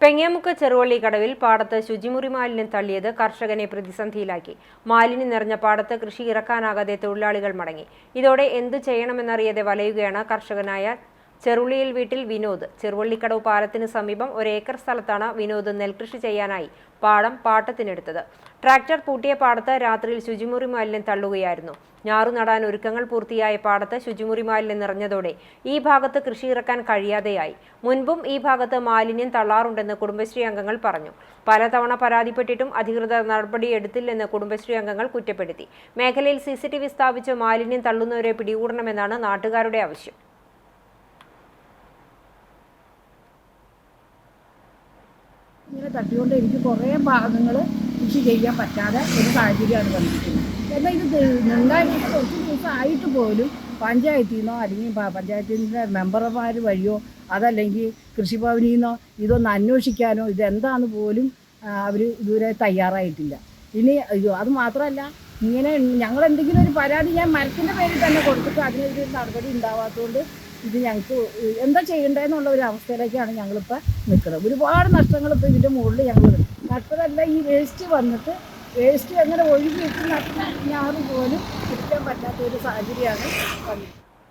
പെങ്ങേമുക്ക് ചെറുവള്ളി കടവിൽ പാടത്ത് ശുചിമുറി മാലിന്യം തള്ളിയത് കർഷകനെ പ്രതിസന്ധിയിലാക്കി. മാലിന്യം നിറഞ്ഞ പാടത്ത് കൃഷി ഇറക്കാനാകാതെ തൊഴിലാളികൾ മടങ്ങി. ഇതോടെ എന്തു ചെയ്യണമെന്നറിയാതെ വലയുകയാണ് കർഷകനായ ചെറുള്ളിയിൽ വീട്ടിൽ വിനോദ്. ചെറുവള്ളിക്കടവ് പാലത്തിന് സമീപം ഒരേക്കർ സ്ഥലത്താണ് വിനോദ് നെൽകൃഷി ചെയ്യാനായി പാടം പാട്ടത്തിനെടുത്തത്. ട്രാക്ടർ പൂട്ടിയ പാടത്ത് രാത്രിയിൽ ശുചിമുറി മാലിന്യം തള്ളുകയായിരുന്നു. ഞാറു നടാൻ ഒരുക്കങ്ങൾ പൂർത്തിയായ പാടത്ത് ശുചിമുറി മാലിന്യം നിറഞ്ഞതോടെ ഈ ഭാഗത്ത് കൃഷി ഇറക്കാൻ കഴിയാതെയായി. മുൻപും ഈ ഭാഗത്ത് മാലിന്യം തള്ളാറുണ്ടെന്ന് കുടുംബശ്രീ അംഗങ്ങൾ പറഞ്ഞു. പലതവണ പരാതിപ്പെട്ടിട്ടും അധികൃതർ നടപടി നടപടിയെടുത്തില്ലെന്ന് കുടുംബശ്രീ അംഗങ്ങൾ കുറ്റപ്പെടുത്തി. മേഖലയിൽ സി സ്ഥാപിച്ച് മാലിന്യം തള്ളുന്നവരെ പിടികൂടണമെന്നാണ് നാട്ടുകാരുടെ ആവശ്യം. ഇങ്ങനെ തട്ടിക്കൊണ്ട് എനിക്ക് കുറേ ഭാഗങ്ങൾ കൃഷി ചെയ്യാൻ പറ്റാതെ ഒരു സാഹചര്യമാണ് വന്നിരിക്കുന്നത്. എന്നാൽ ഇത് ഉണ്ടായിട്ട് കുറച്ച് ദിവസം ആയിട്ട് പോലും പഞ്ചായത്തിൽ നിന്നോ അല്ലെങ്കിൽ പഞ്ചായത്തിന്റെ മെമ്പർമാർ വഴിയോ അതല്ലെങ്കിൽ കൃഷിഭവനിൽ നിന്നോ ഇതൊന്ന് അന്വേഷിക്കാനോ ഇതെന്താന്ന് പോലും അവർ ഇതുവരെ തയ്യാറായിട്ടില്ല. ഇനി അത് മാത്രമല്ല ഇങ്ങനെ ഞങ്ങൾ എന്തെങ്കിലും ഒരു പരാതി ഞാൻ മരത്തിന്റെ പേരിൽ തന്നെ കൊടുത്തിട്ട് അതിനൊരു നടപടി ഉണ്ടാവാത്തതുകൊണ്ട് ഇത് ഞങ്ങൾക്ക് എന്താ ചെയ്യേണ്ടതെന്നുള്ള ഒരു അവസ്ഥയിലേക്കാണ് ഞങ്ങളിപ്പോൾ നിൽക്കുന്നത്. ഒരുപാട് നഷ്ടങ്ങൾ ഇപ്പോൾ ഇതിന്റെ മുകളിൽ ഞങ്ങൾ നട്ടതല്ല ഈ വേസ്റ്റ് വന്നിട്ട് വേസ്റ്റ് എങ്ങനെ ഒഴുകി ഇട്ട് നട്ട ഞാറ് പോലും കിട്ടാൻ പറ്റാത്ത ഒരു സാഹചര്യമാണ് വന്നത്